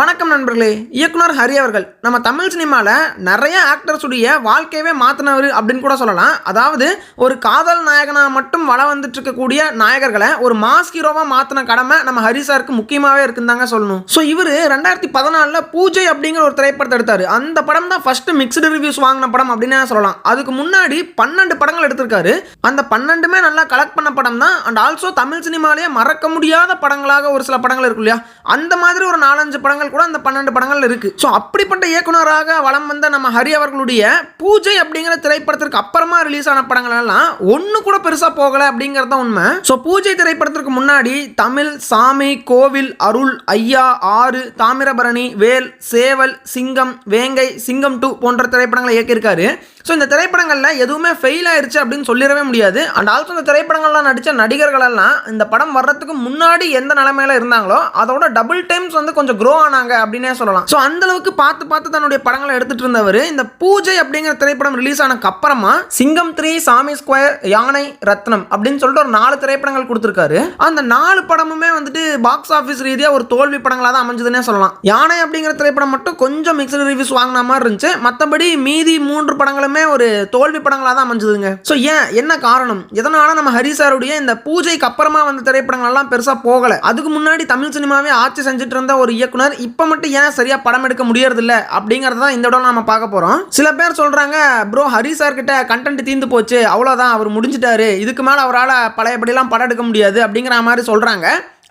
வணக்கம் நண்பர்களே இயக்குனர் ஹரி அவர்கள். நம்ம தமிழ் சினிமாவில் நிறைய ஆக்டர்ஸுடைய வாழ்க்கையவே மாற்றினவர் அப்படின்னு கூட சொல்லலாம். அதாவது ஒரு காதல் நாயகனாக மட்டும் வள வந்துட்டு இருக்கக்கூடிய நாயகர்களை ஒரு மாஸ் ஹீரோவாக மாற்றின கடமை நம்ம ஹரி சாருக்கு முக்கியமாகவே இருக்குன்னு தாங்க சொல்லணும். ஸோ இவர் ரெண்டாயிரத்தி பதினாலில் பூஜை அப்படிங்கிற ஒரு திரைப்படத்தை எடுத்தார். அந்த படம் தான் ஃபஸ்ட்டு மிக்சடு ரிவ்யூஸ் வாங்கின படம் அப்படின்னு சொல்லலாம். அதுக்கு முன்னாடி பன்னெண்டு படங்கள் எடுத்திருக்காரு. அந்த பன்னெண்டுமே நல்லா கலெக்ட் பண்ண படம் தான். அண்ட் ஆல்சோ தமிழ் சினிமாலேயே மறக்க முடியாத படங்களாக ஒரு சில படங்கள் இருக்கு இல்லையா? அந்த மாதிரி ஒரு நாலஞ்சு படங்கள் கூட அந்த பன்னெண்டு படங்கள் இருக்கு. ஸோ அப்படிப்பட்ட இயக்குனராக வளம் வந்த நம்ம ஹரி அவர்களுடைய பூஜை அப்படிங்கிற திரைப்படத்திற்கு அப்புறமா ரிலீஸ் ஆன படங்கள் எல்லாம் ஒன்று கூட பெருசா போகலை அப்படிங்கிறது உண்மை. ஸோ பூஜை திரைப்படத்திற்கு முன்னாடி தமிழ் சாமி கோவில் அருள் ஐயா ஆறு தாமிரபரணி வேல் சேவல் சிங்கம் வேங்கை சிங்கம் டூ போன்ற திரைப்படங்களை இயக்கியிருக்காரு. ஸோ இந்த திரைப்படங்களில் எதுவுமே ஃபெயில் ஆயிடுச்சு அப்படின்னு சொல்லிடவே முடியாது. அண்ட் ஆல்சோ இந்த திரைப்படங்கள்லாம் நடித்த நடிகர்களெல்லாம் இந்த படம் வர்றதுக்கு முன்னாடி எந்த நிலைமையில இருந்தாங்களோ அதோட டபுள் டைம்ஸ் வந்து கொஞ்சம் க்ரோ ஆனாங்க அப்படின்னே சொல்லலாம். ஸோ அந்தளவுக்கு பார்த்து பார்த்து தன்னுடைய படங்களை எடுத்துட்டு இருந்தவர் இந்த பூஜை அப்படிங்கிற திரைப்படம் ரிலீஸ் ஆனக்கு அப்புறமா சிங்கம் த்ரீ சாமி ஸ்கொயர் யானை ரத்னம் அப்படின்னு சொல்லிட்டு ஒரு நாலு திரைப்படங்கள் கொடுத்துருக்காரு. அந்த நாலு படமுமே வந்துட்டு பாக்ஸ் ஆஃபீஸ் ரீதியாக ஒரு தோல்வி படங்களாக தான் அமைஞ்சதுன்னே சொல்லலாம். யானை அப்படிங்கிற திரைப்படம் மட்டும் கொஞ்சம் மிக்சடு ரிவ்யூஸ் வாங்கின மாதிரி இருந்துச்சு. மற்றபடி மீதி மூன்று படங்களும் ஒரு தோல்வி படங்களாக தான் அமைஞ்சதுங்க. ஸோ ஏன்? என்ன காரணம்? எதனால நம்ம ஹரி சாருடைய இந்த பூஜைக்கு அப்புறமா வந்த திரைப்படங்கள்லாம் பெருசாக போகலை? அதுக்கு முன்னாடி தமிழ் சினிமாவே ஆட்சி செஞ்சுட்டு இருந்த ஒரு இயக்குனர் இப்போ மட்டும் ஏன் சரியாக படம் எடுக்க முடியறதில்ல? அப்படிங்கிறத தான் இந்த இடம் நம்ம பார்க்க போகிறோம் சில பேர் சொல்கிறாங்க ப்ரோ ஹரி சார் கிட்ட கண்டென்ட் தீந்து போச்சு. அவ்வளோதான் அவர் முடிஞ்சிட்டாரு. இதுக்கு மேலே அவரால் பழையபடிலாம் படம் எடுக்க முடியாது. அப்படிங்கிற மாதிரி சொல்கிறாங்க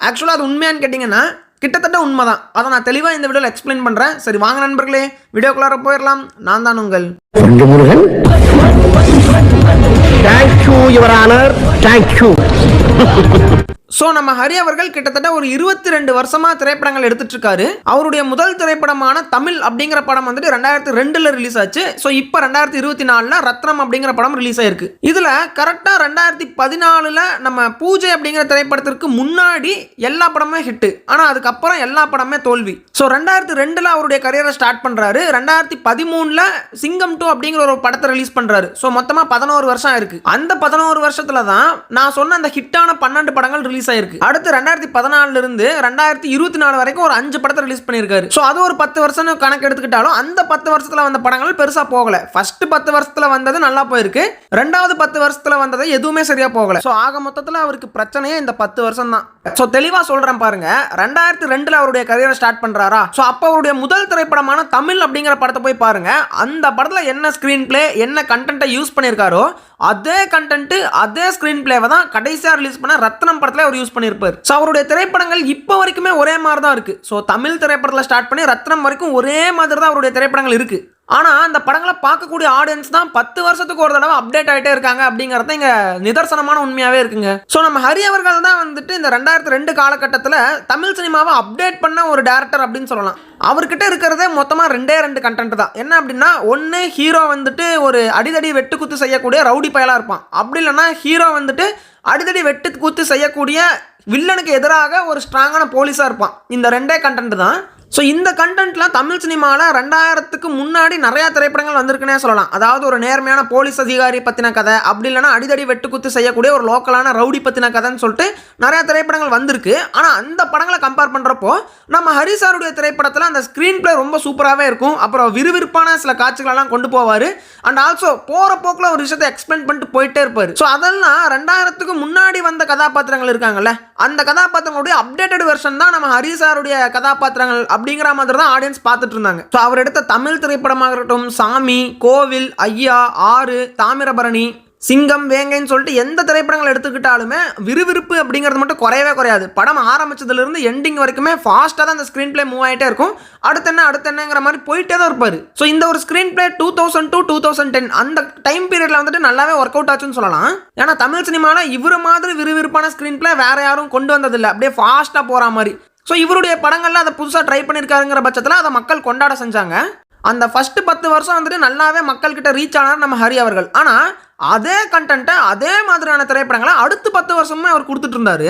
ஆக்சுவலாக அது உண்மையான்னு கேட்டிங்கன்னா கிட்டத்தட்ட உண்மைதான். அதை நான் தெளிவாக இந்த வீடியோவில் எக்ஸ்பிளைன் பண்ணுறேன் சரி வாங்க நண்பர்களே வீடியோக்குள்ளார போயிடலாம் நான் தான் உங்கள் Murugan. Thank you your honour thank you so நம்ம ஹரி அவர்கள் கிட்டத்தட்ட ஒரு இருபத்தி ரெண்டு வருஷமா திரைப்படங்கள் எடுத்துட்டு இருக்காரு அவருடைய முதல் திரைப்படமான தமிழ் அப்படிங்கிற படம் வந்துட்டு ரெண்டாயிரத்தி ரெண்டுல ரிலீஸ் ஆச்சு. ஸோ இப்போ ரெண்டாயிரத்தி இருபத்தி நாலுல ரத்னம் அப்படிங்கிற படம் ரிலீஸ் ஆயிருக்கு. இதுல கரெக்டா ரெண்டாயிரத்தி பதினாலுல நம்ம பூஜை அப்படிங்கிற திரைப்படத்திற்கு முன்னாடி எல்லா படமுமே ஹிட்டு ஆனா அதுக்கப்புறம் எல்லா படமே தோல்வி. ஸோ ரெண்டாயிரத்தி ரெண்டுல அவருடைய கரியரை ஸ்டார்ட் பண்றாரு. ரெண்டாயிரத்தி பதிமூணுல சிங்கம் டூ அப்படிங்கிற ஒரு படத்தை ரிலீஸ் பண்றாரு. ஸோ மொத்தமா பதினோரு வருஷம் இருக்கு அந்த பதினோரு வருஷத்துல தான் நான் சொன்ன அந்த ஹிட்டான பன்னெண்டு படங்கள் ரிலீஸ் ஆயிருக்கு. அடுத்து ரெண்டாயிரத்தி பதினாலுல இருந்து ரெண்டாயிரத்தி இருபத்தி நாலு வரைக்கும் ஒரு அஞ்சு படத்தை ரிலீஸ் பண்ணியிருக்காரு. ஸோ அது ஒரு பத்து வருஷம் கணக்கு எடுத்துக்கிட்டாலும் அந்த பத்து வருஷத்துல வந்த படங்கள் பெருசா போகல. ஃபர்ஸ்ட் பத்து வருஷத்துல வந்தது நல்லா போயிருக்கு. ரெண்டாவது பத்து வருஷத்துல வந்தது எதுவுமே சரியா போகல. ஸோ ஆக மொத்தத்தில் அவருக்கு பிரச்சனையே இந்த பத்து வருஷம் தான் ஸோ தெளிவா சொல்றேன் பாருங்க. ரெண்டாயிரத்தி ரெண்டுல அவருடைய கரியரை ஸ்டார்ட் பண்றாரா? ஸோ அப்போ அவருடைய முதல் திரைப்படமான தமிழ் அப்படிங்கிற படத்தை போய் பாருங்க. அந்த படத்தில் என்ன ஸ்கிரீன் பிளே என்ன கண்டென்ட்டை யூஸ் பண்ணியிருக்காரோ அதே கண்டென்ட் அதே ஸ்கிரீன் பிளேவை தான் கடைசியாக ரிலீஸ் பண்ண ரத்னம் படத்தில் அவர் யூஸ் பண்ணியிருப்பார். ஸோ அவருடைய திரைப்படங்கள் இப்போ வரைக்குமே ஒரே மாதிரி தான் இருக்குது ஸோ தமிழ் திரைப்படத்தில் ஸ்டார்ட் பண்ணி ரத்னம் வரைக்கும் ஒரே மாதிரி தான் அவருடைய திரைப்படங்கள் இருக்குது ஆனால் அந்த படங்களை பார்க்கக்கூடிய ஆடியன்ஸ் தான் பத்து வருஷத்துக்கு ஒரு தடவை அப்டேட் ஆகிட்டே இருக்காங்க அப்படிங்கிறது இங்கே நிதர்சனமான உண்மையாகவே இருக்குங்க. ஸோ நம்ம ஹரி அவர்கள் தான் வந்துட்டு இந்த ரெண்டாயிரத்து ரெண்டு காலகட்டத்தில் தமிழ் சினிமாவை அப்டேட் பண்ண ஒரு டேரக்டர் அப்படின்னு சொல்லலாம். அவர்கிட்ட இருக்கிறதே மொத்தமாக ரெண்டே ரெண்டு கண்டென்ட் தான். என்ன அப்படின்னா ஒன்று ஹீரோ வந்துட்டு ஒரு அடிதடி வெட்டுக்குத்து செய்யக்கூடிய ரவுடி பயலாக இருப்பான். அப்படி இல்லைன்னா ஹீரோ வந்துட்டு அடிதடி வெட்டு குத்து செய்யக்கூடிய வில்லனுக்கு எதிராக ஒரு ஸ்ட்ராங்கான போலீஸாக இருப்பான். இந்த ரெண்டே கண்டென்ட் தான். ஸோ இந்த கண்டென்ட்லாம் தமிழ் சினிமாவில் ரெண்டாயிரத்துக்கு முன்னாடி நிறையா திரைப்படங்கள் வந்திருக்குன்னே சொல்லலாம். அதாவது ஒரு நேர்மையான போலீஸ் அதிகாரி பற்றின கதை அப்படி இல்லைன்னா அடிதடி வெட்டுக்குத்து செய்யக்கூடிய ஒரு லோக்கலான ரவுடி பற்றின கதைன்னு சொல்லிட்டு நிறையா திரைப்படங்கள் வந்திருக்கு. ஆனால் அந்த படங்களை கம்பேர் பண்ணுறப்போ நம்ம ஹரிசாருடைய திரைப்படத்தில் அந்த ஸ்க்ரீன் பிளே ரொம்ப சூப்பராகவே இருக்கும். அப்புறம் விறுவிறுப்பான சில காட்சிகளெல்லாம் கொண்டு போவார். அண்ட் ஆல்சோ போகிற போக்கில் ஒரு விஷயத்தை எக்ஸ்பிளைன் பண்ணிட்டு போயிட்டே இருப்பார். ஸோ அதெல்லாம் ரெண்டாயிரத்துக்கு முன்னாடி வந்த கதாபாத்திரங்கள் இருக்காங்கல்ல? அந்த கதாபாத்திரங்களுடைய அப்டேட்டட் வெர்ஷன் தான் நம்ம ஹரிசாருடைய கதாபாத்திரங்கள் அப்படிங்கிற மாதிரி தான் ஆடியன்ஸ் பார்த்துட்டு இருந்தாங்க. ஸோ அவர் எடுத்த தமிழ் திரைப்படமாக இருக்கட்டும் சாமி கோவில் ஐயா ஆறு தாமிரபரணி சிங்கம் வேங்கைன்னு சொல்லிட்டு எந்த திரைப்படங்கள் எடுத்துக்கிட்டாலுமே விறுவிறுப்பு அப்படிங்கிறது மட்டும் குறையவே குறையாது. படம் ஆரம்பிச்சதுலேருந்து எண்டிங் வரைக்குமே ஃபாஸ்ட்டாக தான் அந்த ஸ்க்ரீன் பிளே மூவ் ஆகிட்டே இருக்கும். அடுத்து என்ன அடுத்து என்னங்கிற மாதிரி போயிட்டே தான் இருப்பார். ஸோ இந்த ஒரு screenplay two thousand two two thousand ten அந்த டைம் பீரியடில் வந்துட்டு நல்லாவே ஒர்க் அவுட் ஆச்சுன்னு சொல்லலாம். ஏன்னா தமிழ் சினிமாவில் இவரு மாதிரி விறுவிறுப்பான ஸ்க்ரீன் பிளே வேறு யாரும் கொண்டு வந்ததில்லை. அப்படியே ஃபாஸ்ட்டாக போகிற மாதிரி. ஸோ இவருடைய படங்களில் அதை புதுசாக ட்ரை பண்ணியிருக்காருங்கிற பட்சத்தில் அதை மக்கள் கொண்டாட செஞ்சாங்க. அந்த ஃபஸ்ட்டு பத்து வருஷம் வந்துட்டு நல்லாவே மக்கள்கிட்ட ரீச் ஆனார் நம்ம ஹரி அவர்கள். ஆனால் அதே கண்டென்ட்டை அதே மாதிரியான திரைப்படங்களை அடுத்து பத்து வருஷமும் அவர் கொடுத்துட்டு இருந்தாரு.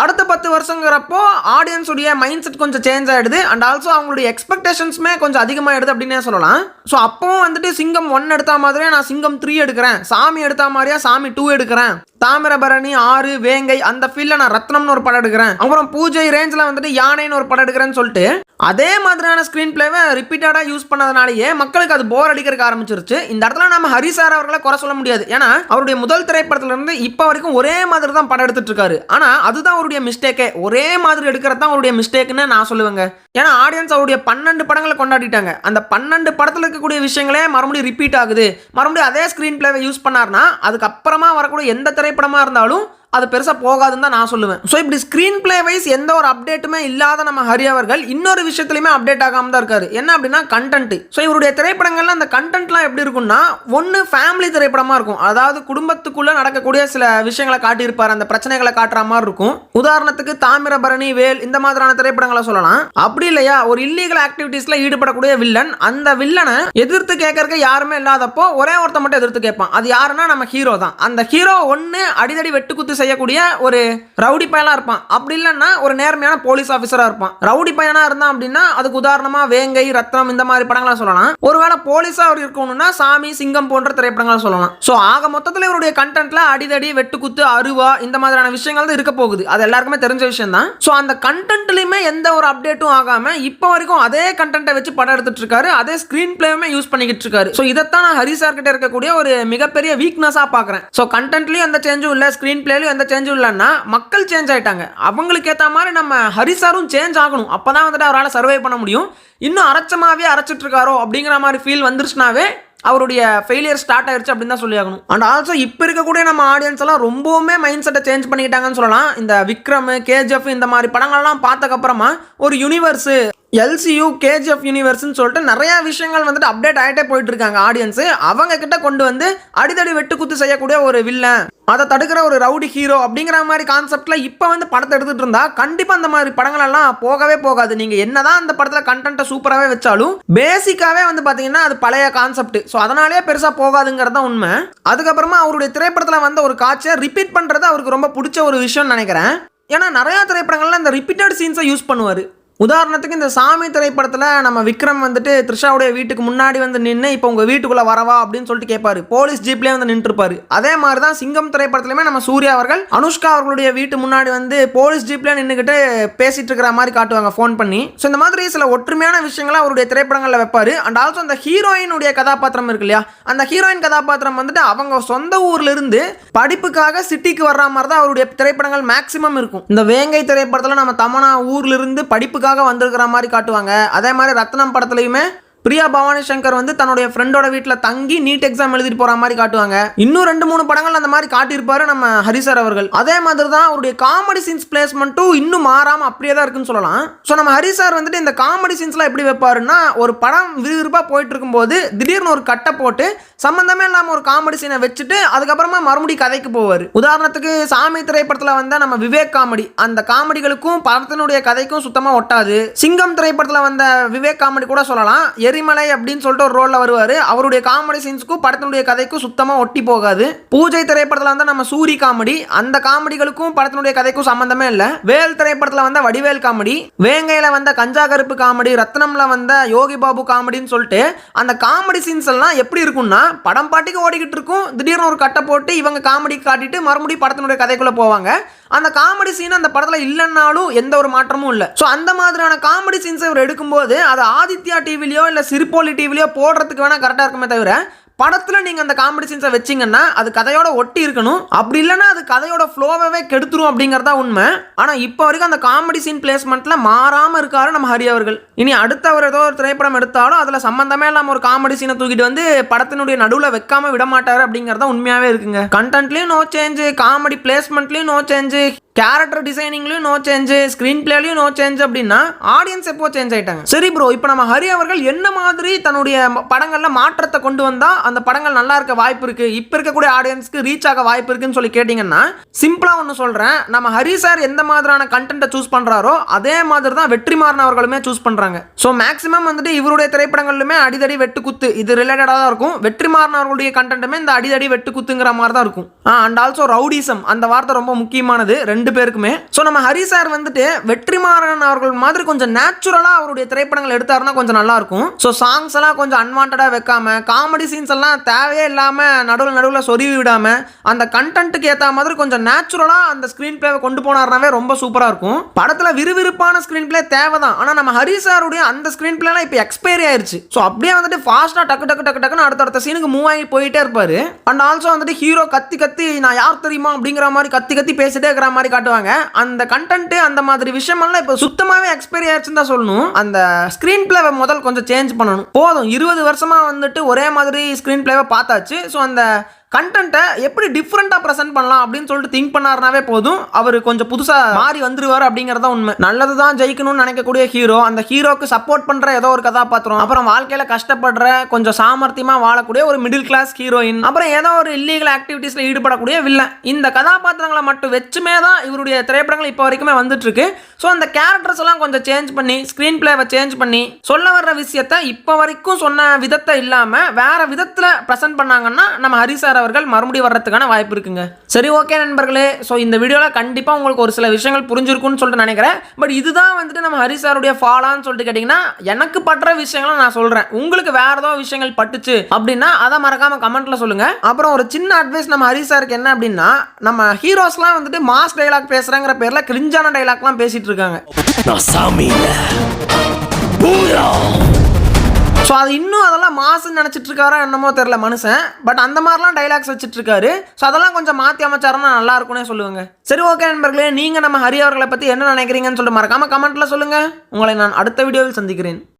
அடுத்த பத்து வருஷங்கிறப்போ ஆடியன்ஸுடைய மைண்ட் செட் கொஞ்சம் சேஞ்ச் ஆகிடுது அண்ட் ஆல்சோ அவங்களுடைய எக்ஸ்பெக்டேஷன்ஸுமே கொஞ்சம் அதிகமாகிடுது அப்படின்னே சொல்லலாம். ஸோ அப்பவும் வந்துட்டு சிங்கம் ஒன் எடுத்த மாதிரியே நான் சிங்கம் த்ரீ எடுக்கிறேன். சாமி எடுத்த மாதிரியா சாமி டூ எடுக்கிறேன். தாமிரபரணி ஆறு வேங்கை அந்த ஃபீல்டில் நான் ரத்னம்னு ஒரு படம் எடுக்கிறேன். அப்புறம் பூஜை ரேஞ்சில் வந்துட்டு யானைன்னு ஒரு படம் எடுக்கிறேன்னு சொல்லிட்டு அதே மாதிரியான ஸ்க்ரீன் பிளேவை ரிப்பீட்டடாக யூஸ் பண்ணதுனாலேயே மக்களுக்கு அது போர் அடிக்கிறதுக்கு ஆரம்பிச்சிருச்சு. இந்த இடத்துல நம்ம ஹரி சார் அவர்களை குறை சொல்ல முடியாது. ஏன்னா அவருடைய முதல் திரைப்படத்துல இருந்து இப்போ வரைக்கும் ஒரே மாதிரி தான் படம் எடுத்துட்டு இருக்காரு. ஆனால் அதுதான் அவருடைய மிஸ்டேக்கே ஒரே மாதிரி எடுக்கிறது தான் அவருடைய மிஸ்டேக்குன்னு நான் சொல்லுவேங்க. ஏன்னா ஆடியன்ஸ் அவருடைய பன்னெண்டு படங்களை கொண்டாடிட்டாங்க. அந்த பன்னெண்டு படத்தில் இருக்கக்கூடிய விஷயங்களே மறுபடியும் ரிப்பீட் ஆகுது. மறுபடியும் அதே ஸ்க்ரீன் பிளேவை யூஸ் பண்ணார்னா அதுக்கப்புறமா வரக்கூடிய எந்த திரைப்படமாக இருந்தாலும் அது பெருசாக போகாதுன்னு தான் நான் சொல்லுவேன். ஸோ இப்படி ஸ்க்ரீன் பிளே வைஸ் எந்த ஒரு அப்டேட்டுமே இல்லாத நம்ம ஹரி அவர்கள் இன்னொரு விஷயத்துலையுமே அப்டேட் ஆகாம தான் இருக்காரு. என்ன அப்படின்னா கண்டென்ட் ஸோ இவருடைய திரைப்படங்கள்ல அந்த கண்டென்ட்லாம் எப்படி இருக்கும்னா ஒன்று ஃபேமிலி திரைப்படமாக இருக்கும். அதாவது குடும்பத்துக்குள்ளே நடக்கக்கூடிய சில விஷயங்களை காட்டியிருப்பார். அந்த பிரச்சனைகளை காட்டுற மாதிரி இருக்கும். உதாரணத்துக்கு தாமிரபரணி வேல் இந்த மாதிரியான திரைப்படங்களை சொல்லலாம். அப்படி இல்லையா? ஒரு இல்லீகல் ஆக்டிவிட்டீஸ்ல ஈடுபடக்கூடிய வில்லன். அந்த வில்லனை எதிர்த்து கேட்கறதுக்கு யாருமே இல்லாதப்போ ஒரே ஒருத்த மட்டும் எதிர்த்து கேட்பான். அது யாருன்னா நம்ம ஹீரோ தான். அந்த ஹீரோ ஒன்று அடிதடி வெட்டுக்குத்து செய்யக்கூடிய ஒரு ரவுடி பையனாக இருப்பான். அப்படி இல்லைன்னா ஒரு நேர்மையான போலீஸ் ஆஃபீஸராக இருப்பான். ரவுடி பையனாக இருந்தான் அப்படின்னா அதுக்கு உதாரணமா வேங்கை ரத்னம் இந்த மாதிரி படங்களாக சொல்லலாம். ஒருவேளை போலீஸா அவர் இருக்கணும்னா சாமி சிங்கம் போன்ற திரைப்படங்களாக சொல்லலாம். ஸோ ஆக மொத்தத்தில் இவருடைய கண்டென்ட்ல அடிதடி வெட்டுக்குத்து அருவா இந்த மாதிரியான விஷயங்கள் தான் இருக்க போகுது. அது எல்லாருக்குமே தெரிஞ்ச விஷயம் தான். ஸோ அந்த கண்டென்ட்லையுமே எந்த ஒரு அப்டேட்டும் ஆகாம இப்போ வரைக்கும் அதே கண்டென்ட்டை வச்சு படம் எடுத்துட்டு இருக்காரு. அதே ஸ்கிரீன் பிளேயுமே யூஸ் பண்ணிக்கிட்டு இருக்காரு. ஸோ இதைத்தான் நான் ஹரி சார் கிட்ட இருக்கக்கூடிய ஒரு மிகப்பெரிய வீக்னஸாக பார்க்குறேன். ஸோ கண்டென்ட்லையும் எந்த சேஞ்சும் இல்லை ஸ்கிரீன் பிளேலையும் எந்த சேஞ்சும் இல்லைன்னா மக்கள் சேஞ்ச் ஆயிட்டாங்க. அவங்களுக்கு ஏற்ற மாதிரி நம்ம ஹரிசாரும் சேஞ்ச் ஆகணும். அப்பதான் வந்துட்டு அவரால் சர்வை பண்ண முடியும். இன்னும் அரைச்சமாகவே அரைச்சிட்டு இருக்காரோ அப்படிங்கிற மாதிரி ஃபீல் வந்துருச்சுனாவே அவருடைய ஃபெயிலியர் ஸ்டார்ட் ஆயிருச்சு அப்படின்னு தான் சொல்லி ஆகணும் அண்ட் ஆல்சோ இப்போ இருக்கக்கூடிய நம்ம ஆடியன்ஸ் எல்லாம் ரொம்பவுமே மைண்ட் செட்டை சேஞ்ச் பண்ணிக்கிட்டாங்கன்னு சொல்லலாம். இந்த விக்ரம் கேஜிஎஃப் இந்த மாதிரி படங்கள்லாம் பார்த்ததுக்கப்புறமா ஒரு யூனிவர்ஸு எல்சியூ கேஜிஎஃப் யூனிவர்ஸ்னு சொல்லிட்டு நிறைய விஷயங்கள் வந்துட்டு அப்டேட் ஆகிட்டே போயிட்டு இருக்காங்க ஆடியன்ஸு அவங்க கிட்ட கொண்டு வந்து அடிதடி வெட்டுக்குத்து செய்யக்கூடிய ஒரு வில்லன் அதை தடுக்கிற ஒரு ரவுடி ஹீரோ அப்படிங்கிற மாதிரி கான்செப்டில் இப்போ வந்து படத்தை எடுத்துகிட்டு இருந்தால் கண்டிப்பாக அந்த மாதிரி படங்களெல்லாம் போகவே போகாது. நீங்கள் என்னதான் அந்த படத்தில் கண்டென்ட்டை சூப்பராகவே வச்சாலும் பேசிக்காகவே வந்து பார்த்தீங்கன்னா அது பழைய கான்செப்ட் ஸோ அதனாலேயே பெருசாக போகாதுங்கிறது தான் உண்மை. அதுக்கப்புறமா அவருடைய திரைப்படத்தில் வந்த ஒரு காட்சியை ரிப்பீட் பண்ணுறது அவருக்கு ரொம்ப பிடிச்ச ஒரு விஷயம்னு நினைக்கிறேன். ஏன்னா நிறையா திரைப்படங்கள்ல இந்த ரிப்பீட்டட் சீன்ஸை யூஸ் பண்ணுவார். உதாரணத்துக்கு இந்த சாமி திரைப்படத்தில் நம்ம விக்ரம் வந்துட்டு த்ரிஷாவுடைய வீட்டுக்கு முன்னாடி வந்து நின்று இப்போ உங்கள் வீட்டுக்குள்ளே வரவா அப்படின்னு சொல்லிட்டு கேட்பாரு போலீஸ் ஜீப்லேயே வந்து நின்றுருப்பாரு. அதே மாதிரி தான் சிங்கம் திரைப்படத்துலையுமே நம்ம சூர்யா அவர்கள் அனுஷ்கா அவர்களுடைய வீட்டு முன்னாடி வந்து போலீஸ் ஜீப்லேயே நின்றுக்கிட்டு பேசிட்டு இருக்கிற மாதிரி காட்டுவாங்க ஃபோன் பண்ணி. ஸோ இந்த மாதிரி சில ஒற்றுமையான விஷயங்களை அவருடைய திரைப்படங்களில் வைப்பார். அண்ட் ஆல்சோ அந்த ஹீரோயினுடைய கதாபாத்திரம் இருக்கு இல்லையா? அந்த ஹீரோயின் கதாபாத்திரம் வந்துட்டு அவங்க சொந்த ஊர்லேருந்து படிப்புக்காக சிட்டிக்கு வர்ற மாதிரி தான் அவருடைய திரைப்படங்கள் மேக்ஸிமம் இருக்கும். இந்த வேங்கை திரைப்படத்தில் நம்ம தமனா ஊர்லேருந்து இருந்து படிப்புக்காக வந்திருக்கிற மாதிரி காட்டுவாங்க. அதே மாதிரி ரத்னம் படத்துலையுமே பிரியா பவானி சங்கர் வந்து தன்னுடைய ஃப்ரெண்டோட வீட்டில் தங்கி நீட் எக்ஸாம் எழுதிட்டு போற மாதிரி காட்டுவாங்க. இன்னும் ரெண்டு மூணு படங்கள் அந்த மாதிரி காட்டியிருப்பாரு நம்ம ஹரிசர் அவர்கள். அதே மாதிரி தான் அவருடைய காமெடி சீன்ஸ் பிளேஸ்மெண்ட்டும் இன்னும் மாறாம அப்படியே தான் இருக்குன்னு சொல்லலாம். ஸோ நம்ம ஹரிசார் வந்துட்டு இந்த காமெடி சீன்ஸ்லாம் எப்படி வைப்பாருன்னா ஒரு படம் விறுவிறுப்பாக போயிட்டு இருக்கும்போது திடீர்னு ஒரு கட்டை போட்டு சம்பந்தமே இல்லாமல் ஒரு காமெடி சீனை வச்சுட்டு அதுக்கப்புறமா மறுபடியும் கதைக்கு போவார். உதாரணத்துக்கு சாமி திரைப்படத்தில் வந்த நம்ம விவேக் காமெடி அந்த காமெடிகளுக்கும் படத்தினுடைய கதைக்கும் சுத்தமாக ஒட்டாது. சிங்கம் திரைப்படத்தில் வந்த விவேக் காமெடி கூட சொல்லலாம். எரிமலை அப்படின்னு சொல்லிட்டு ஒரு ரோலில் வருவார். அவருடைய காமெடி சீன்ஸுக்கும் படத்தினுடைய கதைக்கும் சுத்தமாக ஒட்டி போகாது. பூஜை திரைப்படத்தில் வந்து நம்ம சூரி காமெடி அந்த காமெடிகளுக்கும் படத்தினுடைய கதைக்கும் சம்பந்தமே இல்லை. வேல் திரைப்படத்தில் வந்த வடிவேல் காமெடி வேங்கையில் வந்த கஞ்சா கருப்பு காமெடி ரத்னம்ல வந்த யோகி பாபு காமெடின்னு சொல்லிட்டு அந்த காமெடி சீன்ஸ் எல்லாம் எப்படி இருக்கும்னா படம் பாட்டுக்கு ஓடிக்கிட்டு இருக்கும். திடீர்னு ஒரு கட்டை போட்டு இவங்க காமெடி காட்டிட்டு மறுபடியும் படத்தினுடைய கதைக்குள்ளே போவாங்க. அந்த காமெடி சீன் அந்த படத்தில் இல்லைன்னாலும் எந்த ஒரு மாற்றமும் இல்லை. ஸோ அந்த மாதிரியான காமெடி சீன்ஸ் இவர் எடுக்கும்போது அதை ஆதித்யா டிவிலையோ இல்லை சிறுபோலி டிவிலையோ போடுறதுக்கு வேணால் கரெக்டாக இருக்குமே தவிர படத்தில் நீங்கள் அந்த காமெடி சீன்ஸை வச்சிங்கன்னா அது கதையோட ஒட்டி இருக்கணும். அப்படி இல்லைன்னா அது கதையோட ஃப்ளோவே கெடுத்துரும் அப்படிங்கிறதா உண்மை. ஆனால் இப்போ வரைக்கும் அந்த காமெடி சீன் பிளேஸ்மெண்ட்டில் மாறாமல் இருக்காரு நம்ம ஹரி அவர்கள். இனி அடுத்த அவர் ஏதோ ஒரு திரைப்படம் எடுத்தாலும் அதில் சம்மந்தமே இல்லாமல் ஒரு காமெடி சீனை தூக்கிட்டு வந்து படத்தினுடைய நடுவில் வைக்காமல் விட மாட்டார் அப்படிங்கிறதா உண்மையாகவே இருக்குங்க. கண்டென்ட்லேயும் நோ சேஞ்சு காமெடி பிளேஸ்மெண்ட்லேயும் நோ சேஞ்சு கேரக்டர் டிசைனிங்லையும் நோ சேஞ்சு ஸ்க்ரீன் பிளேலையும் நோ சேஞ்ச் அப்படின்னா ஆடியன்ஸ் எப்போ சேஞ்ச் ஆயிட்டாங்க? சரி ப்ரோ இப்போ நம்ம ஹரி அவர்கள் என்ன மாதிரி தன்னுடைய படங்களில் படங்கள்ல மாற்றத்தை கொண்டு வந்தா அந்த படங்கள் நல்லா இருக்க வாய்ப்பு இருக்கு? இப்போ இருக்கக்கூடிய ஆடியன்ஸ்க்கு ரீச் ஆக வாய்ப்பு இருக்குன்னு சொல்லி கேட்டிங்கன்னா சிம்பிளா ஒன்று சொல்றேன். நம்ம ஹரி சார் எந்த மாதிரியான கண்டென்ட்டை சூஸ் பண்றாரோ அதே மாதிரி தான் வெற்றிமாறன் அவர்களுமே சூஸ் பண்றாங்க. ஸோ மேக்ஸிமம் வந்துட்டு இவருடைய திரைப்படங்களிலுமே அடிதடி வெட்டுக்குத்து இது ரிலேட்டடாக தான் இருக்கும். வெற்றிமாறன் அவர்களுடைய கண்டென்ட்டுமே இந்த அடிதடி வெட்டுக்குத்துங்கிற மாதிரி தான் இருக்கும். அண்ட் ஆல்சோ ரவுடிசம் அந்த வார்த்தை ரொம்ப முக்கியமானது. ரெண்டு ரெண்டு பேருக்குமே. ஸோ நம்ம ஹரி சார் வந்துட்டு வெற்றிமாறன் அவர்கள் மாதிரி கொஞ்சம் நேச்சுரலாக அவருடைய திரைப்படங்கள் எடுத்தாருன்னா கொஞ்சம் நல்லா இருக்கும். ஸோ சாங்ஸ் எல்லாம் கொஞ்சம் அன்வான்டாக வைக்காம காமெடி சீன்ஸ் எல்லாம் தேவையே இல்லாமல் நடுவில் நடுவில் சொருவி விடாம அந்த கண்டென்ட்டுக்கு ஏற்ற மாதிரி கொஞ்சம் நேச்சுரலாக அந்த ஸ்க்ரீன் பிளேவை கொண்டு போனார்னாவே ரொம்ப சூப்பராக இருக்கும். படத்தில் விறுவிறுப்பான ஸ்க்ரீன் பிளே தேவை தான் ஆனால் நம்ம ஹரி சாருடைய அந்த ஸ்க்ரீன் பிளேலாம் இப்போ எக்ஸ்பைரி ஆயிருச்சு. ஸோ அப்படியே வந்துட்டு ஃபாஸ்ட்டாக டக்கு டக்கு டக்கு டக்குன்னு அடுத்தடுத்த சீனுக்கு மூவ் ஆகி போயிட்டே இருப்பார். அண்ட் ஆல்சோ வந்துட்டு ஹீரோ கத்தி கத்தி நான் யார் தெரியுமா அப்படிங்கிற மாதிரி கத்தி கத்தி பேசிட்டே இருக்கிற மாதிரி காட்டுவாங்க. அந்த கண்டென்ட் அந்த மாதிரி விஷயமெல்லாம் இப்போ சுத்தமாகவே எக்ஸ்பைரி ஆயிடுச்சுன்னு தான் சொல்லணும். அந்த ஸ்க்ரீன் பிளேவை முதல் கொஞ்சம் சேஞ்ச் பண்ணணும். போதும். இருபது வருஷமாக வந்துட்டு ஒரே மாதிரி ஸ்க்ரீன் பிளேவை பார்த்தாச்சு. ஸோ அந்த கண்டென்ட்டை எப்படி டிஃப்ரெண்ட்டாக ப்ரெசென்ட் பண்ணலாம் அப்படின்னு சொல்லிட்டு திங்க் பண்ணாருனாவே போதும். அவர் கொஞ்சம் புதுசாக மாறி வந்துருவார் அப்படிங்கிறத உண்மை. நல்லது தான் ஜெயிக்கணும்னு நினைக்கக்கூடிய ஹீரோ அந்த ஹீரோக்கு சப்போர்ட் பண்ணுற ஏதோ ஒரு கதாபாத்திரம் அப்புறம் வாழ்க்கையில் கஷ்டப்படுற கொஞ்சம் சாமர்த்தியமாக வாழக்கூடிய ஒரு மிடில் கிளாஸ் ஹீரோயின் அப்புறம் ஏதோ ஒரு இல்லீகல் ஆக்டிவிட்டீஸில் ஈடுபடக்கூடிய வில்லன் இந்த கதாபாத்திரங்களை மட்டும் வச்சுமே தான் இவருடைய திரைப்படங்கள் இப்போ வரைக்குமே வந்துட்டுருக்கு. ஸோ அந்த கேரக்டர்ஸ் எல்லாம் கொஞ்சம் சேஞ்ச் பண்ணி ஸ்க்ரீன் பிளேவை சேஞ்ச் பண்ணி சொல்ல வர்ற விஷயத்த இப்போ வரைக்கும் சொன்ன விதத்தை இல்லாமல் வேற விதத்தில் ப்ரெசென்ட் பண்ணாங்கன்னா நம்ம ஹரிசார் சார் அவர்கள் மறுபடியும் வர்றதுக்கான வாய்ப்பு இருக்குங்க. சரி ஓகே நண்பர்களே. ஸோ இந்த வீடியோவில் கண்டிப்பாக உங்களுக்கு ஒரு சில விஷயங்கள் புரிஞ்சிருக்கும்னு சொல்லிட்டு நினைக்கிறேன். பட் இதுதான் வந்துட்டு நம்ம ஹரி சாருடைய ஃபாலான்னு சொல்லிட்டு கேட்டிங்கன்னா எனக்கு படுற விஷயங்களை நான் சொல்கிறேன் உங்களுக்கு வேற ஏதோ விஷயங்கள் பட்டுச்சு அப்படின்னா அதை மறக்காம கமெண்ட்ல சொல்லுங்க. அப்புறம் ஒரு சின்ன அட்வைஸ் நம்ம ஹரி சாருக்கு என்ன அப்படின்னா நம்ம ஹீரோஸ்லாம் வந்துட்டு மாஸ் டைலாக் பேசுகிறாங்கிற பேரில் கிரிஞ்சான டைலாக்லாம் பேசிகிட்டு இருக்காங்க. நான் சாமி பூரா. ஸோ அது இன்னும் அதெல்லாம் மாசுன்னு நினச்சிட்டு இருக்காரோ என்னமோ தெரில மனுஷன். பட் அந்த மாதிரிலாம் டைலாக்ஸ் வச்சுட்டு இருக்காரு ஸோ அதெல்லாம் கொஞ்சம் மாற்றி அமைச்சாருன்னா நல்லா இருக்கும்னே சொல்லுவாங்க. சரி ஓகே நண்பர்களே நீங்கள் நம்ம ஹரி அவர்களை பற்றி என்ன நினைக்கிறீங்கன்னு சொல்லிட்டு மறக்காம கமெண்ட்டில் சொல்லுங்கள் உங்களை நான் அடுத்த வீடியோவில் சந்திக்கிறேன்.